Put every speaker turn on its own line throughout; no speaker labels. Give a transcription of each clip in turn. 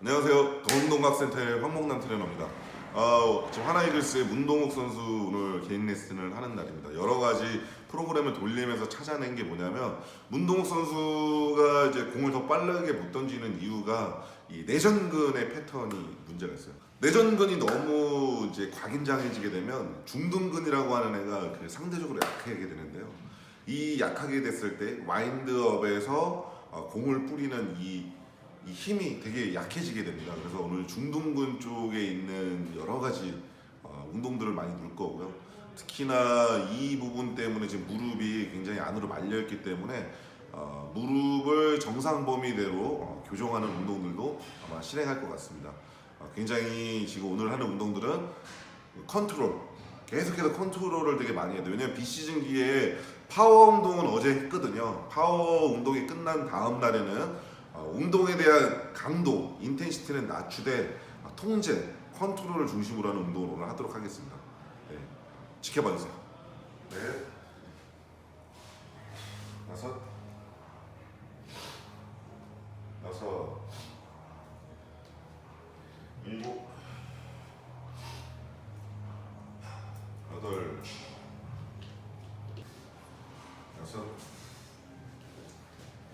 안녕하세요. 동동각센터의 황목남 트레너입니다. 어, 지금 하나이글스의 문동욱 선수 오늘 개인 레슨을 하는 날입니다. 여러 가지 프로그램을 돌리면서 찾아낸 게 뭐냐면 문동욱 선수가 이제 공을 더 빠르게 못 던지는 이유가 이 내전근의 패턴이 문제가 있어요. 내전근이 너무 이제 과긴장해지게 되면 중둔근이라고 하는 애가 그 상대적으로 약하게 되는데요. 이 약하게 됐을 때 와인드업에서 어, 공을 뿌리는 이, 이 힘이 되게 약해지게 됩니다. 그래서 오늘 중둔근 쪽에 있는 여러 가지 어, 운동들을 많이 넣을 거고요. 특히나 이 부분 때문에 지금 무릎이 굉장히 안으로 말려 있기 때문에 어, 무릎을 정상 범위대로 어, 교정하는 운동들도 아마 실행할 것 같습니다. 어, 굉장히 지금 오늘 하는 운동들은 컨트롤 계속해서 컨트롤을 되게 많이 해야 돼요. 왜냐면 비시즌기에 파워 운동은 어제 했거든요. 파워 운동이 끝난 다음 날에는 어, 운동에 대한 강도, 인텐시티는 낮추되 어, 통제, 컨트롤을 중심으로 하는 운동을 오늘 하도록 하겠습니다. 네. 지켜봐 주세요. 네. 다섯. 여섯. 일곱. 여덟. 여섯.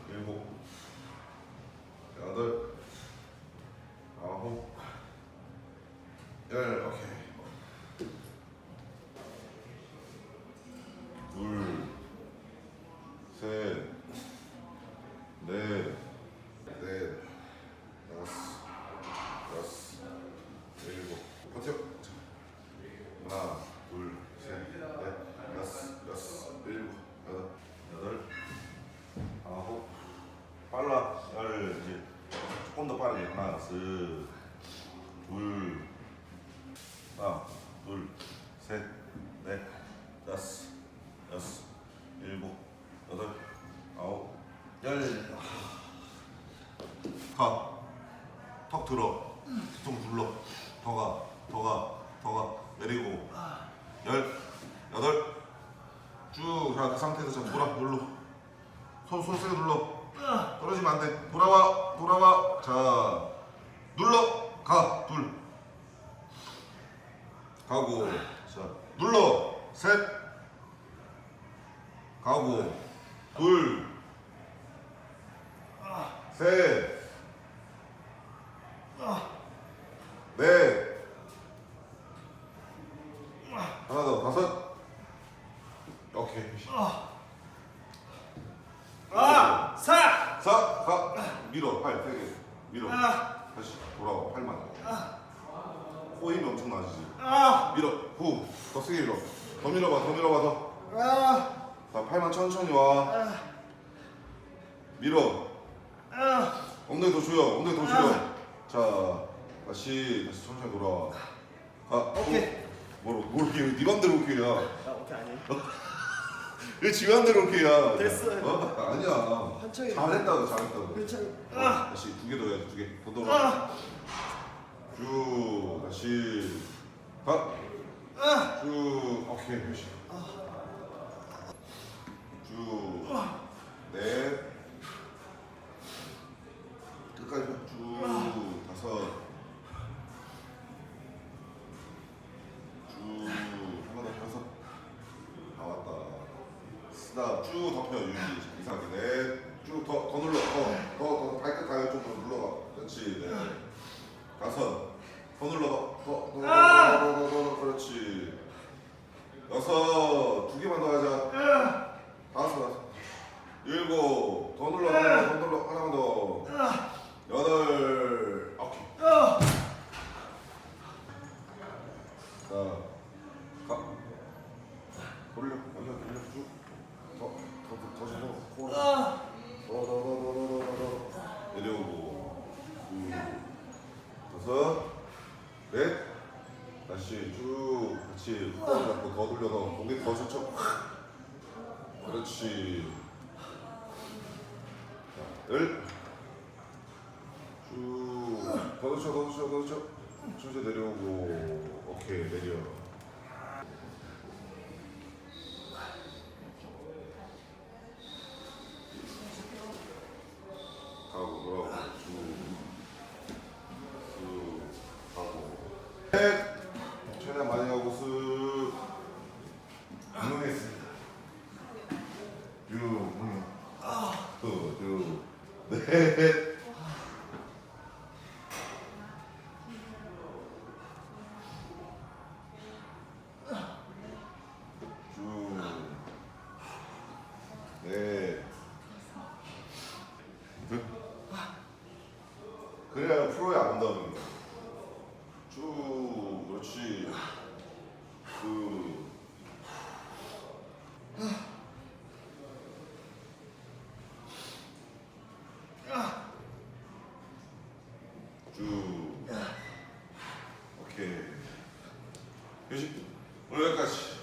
일곱. 여덟. 아홉. 열. 오케이. 둘. 셋. 넷. 넷. 다섯. 여섯. 일곱. 버텨. 자. 하나, 둘, 셋, 넷, 다섯, 여섯, 일곱, 여덟, 여덟, 아홉, 빨라, 열, 이제 조금 더 하나, 쓱, 둘, 하나, 둘, 셋, 넷, 다섯, 여섯, 일곱, 여덟, 아홉, 열, 가, 턱 들어, 좀 눌러, 더 가, 더 가, 더 가, 내리고, 열, 여덟, 쭉, 자, 그 상태에서 자, 돌아, 눌러. 손, 손 세게 눌러. 떨어지면 안 돼. 돌아와, 돌아와. 자, 눌러, 가, 둘. 가고, 자, 눌러, 셋. 가고, 둘. 셋. 넷. 하나 더 다섯 오케이
아! 사!
사 가 밀어 팔 세게 밀어
아!
다시 돌아와 팔만 코 힘이 엄청 나지지
아!
밀어 후더 세게 밀어 더 밀어봐 더 밀어봐
아!
더자 팔만 천천히 와
아!
밀어
아!
엉덩이 더 조여 엉덩이 더 조여 자 다시 다시 천천히 돌아와 가
오케이.
뭐로 뭘 이렇게 네 맘대로 오케이야
아, 오케이 아니.
왜 지맘대로 오케이야
됐어요.
어? 아니야
한창이-
잘했다고 잘했다고
괜찮아.
아. 다시 두 개 더 해야지 두 개. 더 더.
아!
쭉 다시 가.
아!
쭉 오케이 다시. 쭉 넷. 끝까지 가. 쭉 쓰다. 쭉 덮여 유지 이상하게. 넷쭉더 더 눌러. 더더더 발끝 가요. 좀더 눌러봐. 그렇지. 네. 다섯 더 눌러봐. 더더더더더. 그렇지. 여섯. 두 개만 더 하자 다섯 다섯 일곱 더 눌러 하나 더 눌러 하나만 더 여덟 오케이
아!
자가 돌려 돌려 돌려 쭉더더더 더, 더, 더,
아!
더더더더더더더 내려오고 둘 다섯 넷 다시 쭉 같이 후 잡고 더 돌려서 고개 더 젖혀 그렇지. 열쭉더 젖혀 더 젖혀 더 젖혀 천천히 내려오고. 오케이 내려. 가고 돌아오고. 쭉. 넷. 최대한 많이 가고 쓱. 운동했습니다. 유, 음. 두, 두, 넷. 쭉. 네. 그래야 프로에 안 온다는 거야. 쭉, 그렇지. 쭉. 쭉. 오케이. 휴식. 오늘 여기까지.